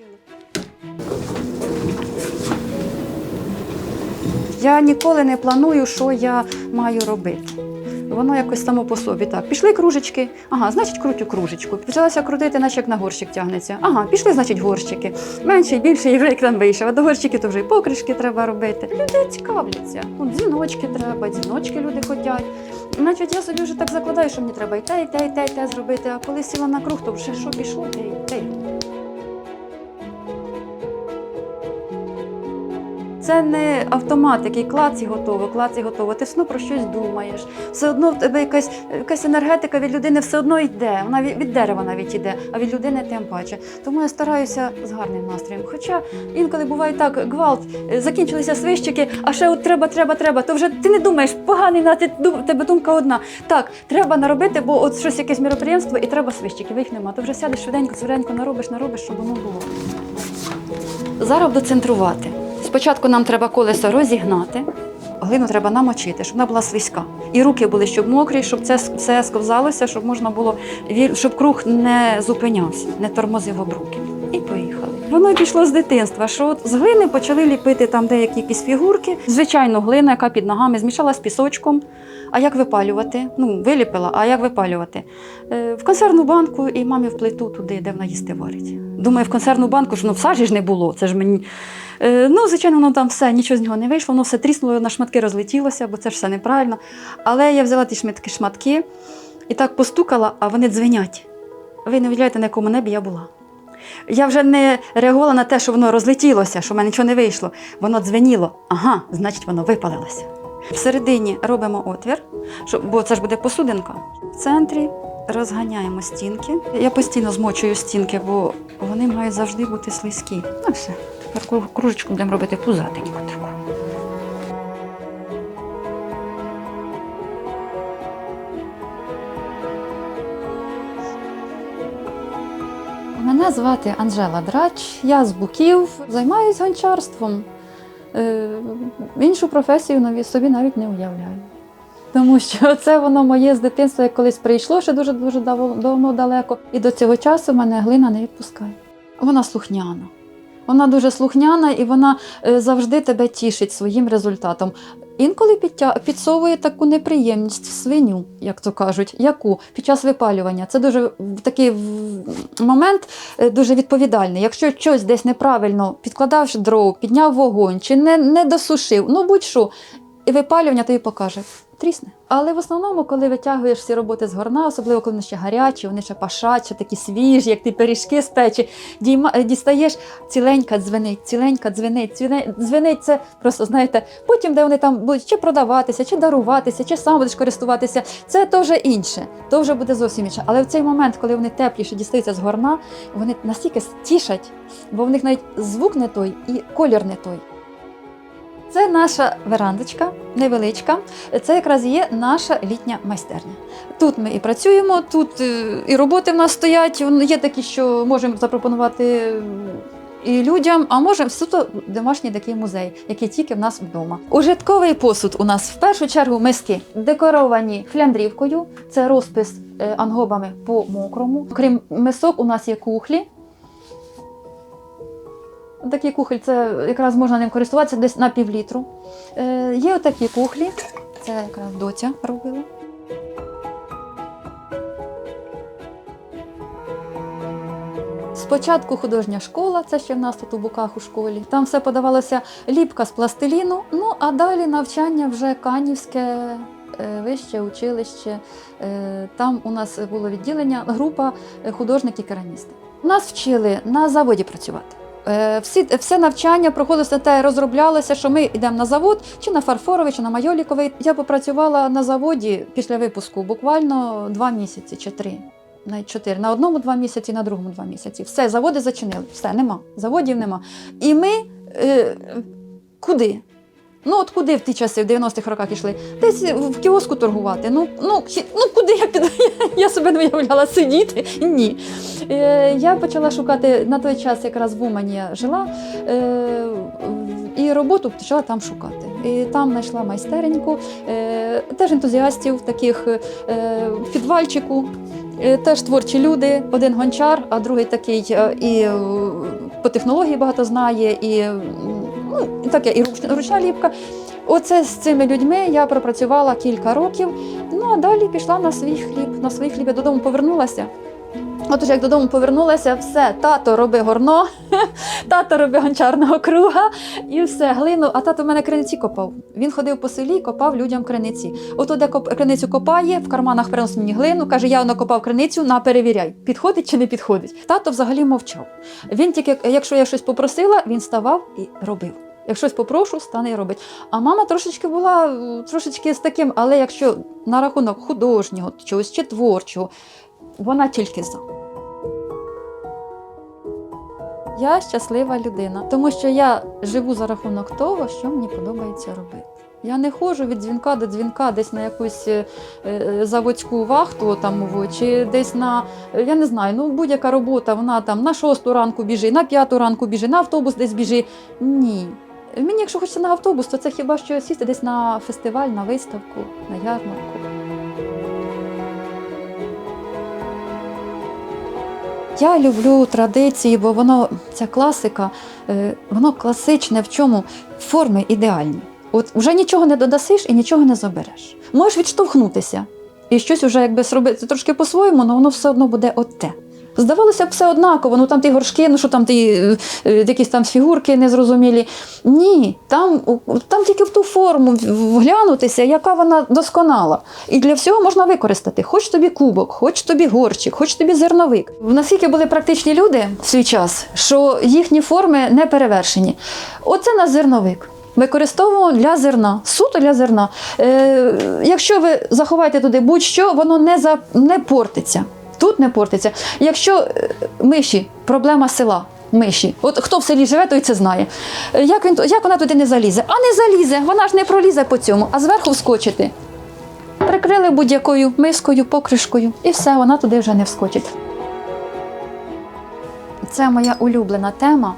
навчили. Я ніколи не планую, що я маю робити. Воно якось само по собі. Так, пішли кружечки. Ага, значить, крутю кружечку. Почалася крутити, наче як на горщик тягнеться. Ага, пішли, значить, горщики. Менше, більше, і вже як там вийшов. А до горщиків то вже і покришки треба робити. Люди цікавляться. От дзвіночки треба, дзвіночки люди хотять. Значить, я собі вже так закладаю, що мені треба і те, і те, і те, і те зробити. А коли сіла на круг, то вже що пішло, те, й- те. Це не автомат, який клац і готово, клац і готово. Ти одно про щось думаєш. Все одно в тебе якась, якась енергетика від людини все одно йде. Вона від, від дерева навіть йде, а від людини тим паче. Тому я стараюся з гарним настроєм. Хоча інколи буває так, гвалт, е, закінчилися свищики, а ще от треба, треба, треба. То вже ти не думаєш, поганий на ти тебе думка одна. Так, треба наробити, бо от щось якесь міроприємство, і треба свищиків, їх нема. То вже сядеш швиденько, швиденько наробиш, наробиш, щоб воно було. Зараз доцентрувати. Спочатку нам треба колесо розігнати, глину треба намочити, щоб вона була слизька. І руки були, щоб мокрі, щоб це все сковзалося, щоб можна було щоб круг не зупинявся, не тормозив об руки. Воно пішло з дитинства. Що от з глини почали ліпити там деякі якісь фігурки. Звичайно, глина, яка під ногами, змішала з пісочком. А як випалювати? Ну, виліпила, а як випалювати? Е, в консервну банку і мамі в плиту туди, де вона їсти варить. Думаю, в консервну банку ж ну, в сажі ж не було. Це ж мені. Е, ну, звичайно, воно там все, нічого з нього не вийшло, воно все тріснуло, на шматки розлетілося, бо це ж все неправильно. Але я взяла ті шматки, шматки і так постукала, а вони дзвенять. Ви не уявляєте, на якому небі я була. Я вже не реагувала на те, що воно розлетілося, що в мене нічого не вийшло. Воно дзвеніло. Ага, значить, воно випалилося. Всередині робимо отвір, бо це ж буде посудинка. В центрі розганяємо стінки. Я постійно змочую стінки, бо вони мають завжди бути слизькі. Ну все. Таку кружечку будемо робити пузатеньку таку. Мене звати Анжела Драч, я з Буків, займаюся гончарством. Е, іншу професію собі навіть не уявляю. Тому що це воно моє з дитинства як колись прийшло ще дуже дуже давно далеко. І до цього часу мене глина не відпускає. Вона слухняна. Вона дуже слухняна і вона е, завжди тебе тішить своїм результатом. Інколи підсовує таку неприємність свиню, як то кажуть, яку під час випалювання. Це дуже такий момент е, дуже відповідальний. Якщо щось десь неправильно підкладав дров, підняв вогонь чи не, не досушив, ну будь-що, і випалювання тобі покаже. Трісне. Але в основному, коли витягуєш всі роботи з горна, особливо коли вони ще гарячі, вони ще пашать, ще такі свіжі, як ти пиріжки з печі, е, дістаєш ціленька дзвенить, ціленька дзвенить, дзвенить, це просто знаєте. Потім, де вони там будуть чи продаватися, чи даруватися, чи сам будеш користуватися, це вже інше, то вже буде зовсім інше. Але в цей момент, коли вони тепліше дістаються з горна, вони настільки тішать, бо в них навіть звук не той і колір не той. Це наша верандочка, невеличка. Це якраз є наша літня майстерня. Тут ми і працюємо, тут е, і роботи в нас стоять. Є такі, що можемо запропонувати і людям, а можемо суто домашній такий музей, який тільки в нас вдома. Ужитковий посуд у нас в першу чергу миски декоровані фляндрівкою. Це розпис е, ангобами по мокрому. Крім мисок, у нас є кухлі. Такий кухоль, це якраз можна ним користуватися десь на півлітру. Е, є отакі кухлі, це якраз доця робила. Спочатку художня школа, це ще в нас тут у буках у школі. Там все подавалося ліпка з пластиліну. Ну а далі навчання вже канівське. е, Вище училище, Е, там у нас було відділення, група е, художники-керамісти. Нас вчили на заводі працювати. Е, Всі, все навчання проходилося те, розроблялося, що ми йдемо на завод, чи на Фарфоровий, чи на Майоліковий. Я попрацювала на заводі після випуску буквально два місяці чи три. Навіть чотири. На одному два місяці, на другому два місяці. Все, заводи зачинили. Все, нема. Заводів нема. І ми е, куди? Ну, от куди в ті часи, в 90-х роках йшли? Десь в кіоску торгувати. Ну, ну, ну куди я піду? Я себе не уявляла сидіти. Ні. Е, я почала шукати на той час, якраз в Умані я жила. Е, і роботу почала там шукати. І там знайшла майстереньку, е, теж ентузіастів, таких е, підвальчику. Е, Теж творчі люди, один гончар, а другий такий е, і е, по технології багато знає, і, ну, таке, і руч- ручна ліпка. Оце з цими людьми я пропрацювала кілька років. Ну а далі пішла на свій хліб. На свій хліб я додому повернулася. От уже як додому повернулася, все, тато роби горно, тато роби гончарного круга і все, глину. А тато в мене криниці копав. Він ходив по селі і копав людям криниці. Ото де коп- криницю копає, в карманах приносить мені глину, каже, я накопав криницю, на перевіряй, підходить чи не підходить. Тато взагалі мовчав. Він тільки, якщо я щось попросила, він ставав і робив. Як щось попрошу, стане і робить. А мама трошечки була трошечки з таким, але якщо на рахунок художнього, чогось чи творчого, вона тільки за. Я щаслива людина, тому що я живу за рахунок того, що мені подобається робити. Я не ходжу від дзвінка до дзвінка десь на якусь е, е, заводську вахту там чи десь на е, я не знаю, ну будь-яка робота, вона там на шосту ранку біжить, на п'яту ранку біжить, на автобус десь біжить. Ні. Мені, якщо хочеться на автобус, то це хіба що сісти десь на фестиваль, на виставку, на ярмарку. Я люблю традиції, бо воно, ця класика, е, воно класичне в чому форми ідеальні. От вже нічого не додасиш і нічого не забереш. Можеш відштовхнутися і щось вже якби зробити трошки по-своєму, але воно все одно буде от те. Здавалося б, все однаково, ну там ті горшки, ну що там ті е, е, якісь там фігурки незрозумілі. Ні, там, там тільки в ту форму вглянутися, яка вона досконала. І для всього можна використати. Хоч тобі кубок, хоч тобі горчик, хоч тобі зерновик. Наскільки були практичні люди в свій час, що їхні форми не перевершені. Оце наш зерновик. Використовуємо для зерна, суто для зерна. Е, якщо ви заховаєте туди будь-що, воно не, за, не портиться. Тут не портиться. Якщо е, миші, проблема села. Миші. От хто в селі живе, той це знає. Як, він, як вона туди не залізе? А не залізе, вона ж не пролізе по цьому, а зверху вскочити. Прикрили будь-якою мискою, покришкою, і все, вона туди вже не вскочить. Це моя улюблена тема.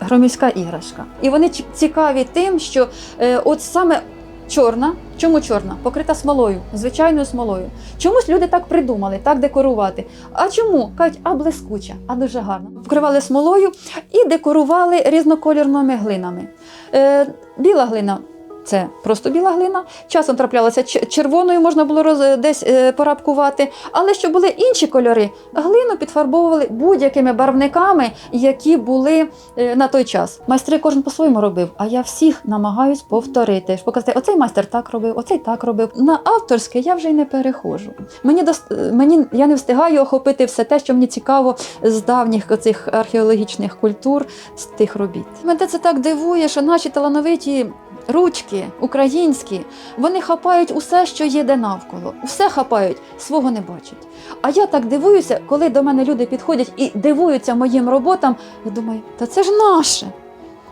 Громіська іграшка. І вони цікаві тим, що е, от саме чорна, чому чорна? Покрита смолою, звичайною смолою. Чомусь люди так придумали, так декорувати. А чому? Кажуть, а блискуча, а дуже гарно. Вкривали смолою і декорували різнокольорними глинами. Е, біла глина. Це просто біла глина. Часом траплялася червоною, можна було роз, десь е, порабкувати. Але щоб були інші кольори, глину підфарбовували будь-якими барвниками, які були е, на той час. Майстри кожен по-своєму робив, а я всіх намагаюсь повторити. Показати, оцей майстер так робив, оцей так робив. На авторське я вже й не перехожу. Мені дос... е, мені я не встигаю охопити все те, що мені цікаво з давніх цих археологічних культур, з тих робіт. Мене це так дивує, що наші талановиті. Ручки українські, вони хапають усе, що є де навколо. Все хапають, свого не бачать. А я так дивуюся, коли до мене люди підходять і дивуються моїм роботам. Я думаю, та це ж наше.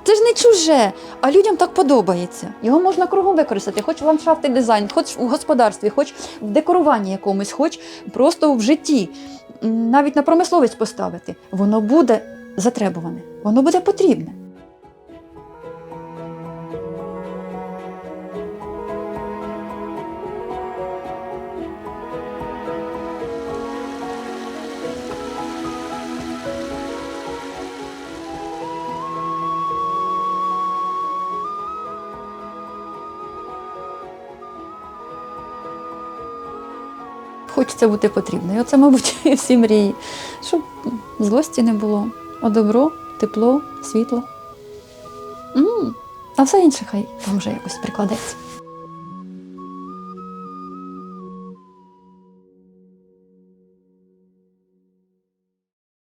Це ж не чуже, а людям так подобається. Його можна кругом використати, хоч в ландшафтний дизайн, хоч в господарстві, хоч в декоруванні якомусь, хоч просто в житті. Навіть на промисловість поставити. Воно буде затребуване, воно буде потрібне. Хочеться бути потрібною. Оце, мабуть, всі мрії. Щоб злості не було, а добро, тепло, світло. М, А все інше хай вам вже якось прикладеться.